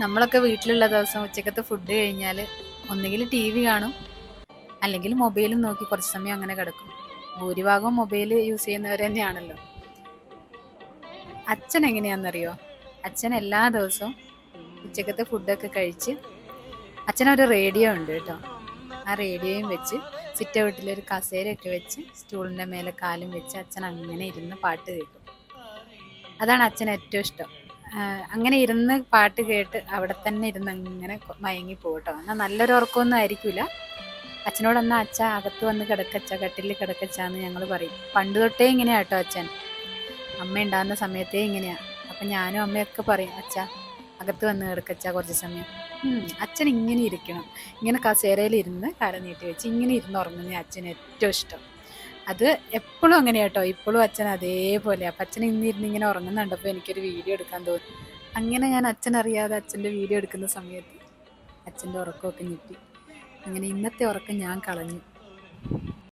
നമ്മളൊക്കെ വീട്ടിലുള്ള ദിവസം ഉച്ചക്കത്തെ ഫുഡ് കഴിഞ്ഞാൽ ഒന്നുകിൽ ടി വി കാണും അല്ലെങ്കിൽ മൊബൈലും നോക്കി കുറച്ച് സമയം അങ്ങനെ കിടക്കും. ഭൂരിഭാഗവും മൊബൈൽ യൂസ് ചെയ്യുന്നവർ തന്നെയാണല്ലോ. അച്ഛൻ എങ്ങനെയാണെന്നറിയോ? അച്ഛൻ എല്ലാ ദിവസവും ഉച്ചക്കത്തെ ഫുഡൊക്കെ കഴിച്ച് അച്ഛനൊരു റേഡിയോ ഉണ്ട് കേട്ടോ. ആ റേഡിയോയും വെച്ച് സിറ്റ് വീട്ടിലൊരു കസേരയൊക്കെ വെച്ച് സ്റ്റൂളിന്റെ മേലെ കാലും വെച്ച് അച്ഛൻ അങ്ങനെ ഇരുന്ന് പാട്ട് കേൾക്കും. അതാണ് അച്ഛൻ ഏറ്റവും ഇഷ്ടം. അങ്ങനെ ഇരുന്ന് പാട്ട് കേട്ട് അവിടെ തന്നെ ഇരുന്ന് അങ്ങനെ മയങ്ങി പോകട്ടോ. എന്നാൽ നല്ലൊരു ഉറക്കമൊന്നും ആയിരിക്കില്ല അച്ഛനോടൊന്ന് അച്ഛ അകത്ത് വന്ന് കിടക്കച്ച കട്ടിലിൽ കിടക്കച്ചാന്ന് ഞങ്ങൾ പറയും. പണ്ട് തൊട്ടേ ഇങ്ങനെയാ കേട്ടോ അച്ഛൻ. അമ്മ ഉണ്ടാകുന്ന സമയത്തേ ഇങ്ങനെയാ. അപ്പം ഞാനും അമ്മയൊക്കെ പറയും അച്ഛ അകത്ത് വന്ന് കിടക്കച്ച കുറച്ച് സമയം. അച്ഛൻ ഇങ്ങനെ ഇരിക്കണം. ഇങ്ങനെ കസേരയിൽ ഇരുന്ന് കര നീട്ടി വെച്ച് ഇങ്ങനെ ഇരുന്ന് ഉറങ്ങുന്ന അച്ഛന് ഏറ്റവും ഇഷ്ടം. അത് എപ്പോഴും അങ്ങനെ കേട്ടോ ഇപ്പോഴും അച്ഛൻ അതേപോലെ. അപ്പം അച്ഛൻ ഇന്നിരുന്ന് ഇങ്ങനെ ഉറങ്ങുന്നുണ്ടപ്പോൾ എനിക്കൊരു വീഡിയോ എടുക്കാൻ തോന്നി. അങ്ങനെ ഞാൻ അച്ഛൻ അറിയാതെ അച്ഛന്റെ വീഡിയോ എടുക്കുന്ന സമയത്ത് അച്ഛന്റെ ഉറക്കമൊക്കെ ഞെട്ടി. അങ്ങനെ ഇന്നത്തെ ഉറക്കം ഞാൻ കളഞ്ഞു.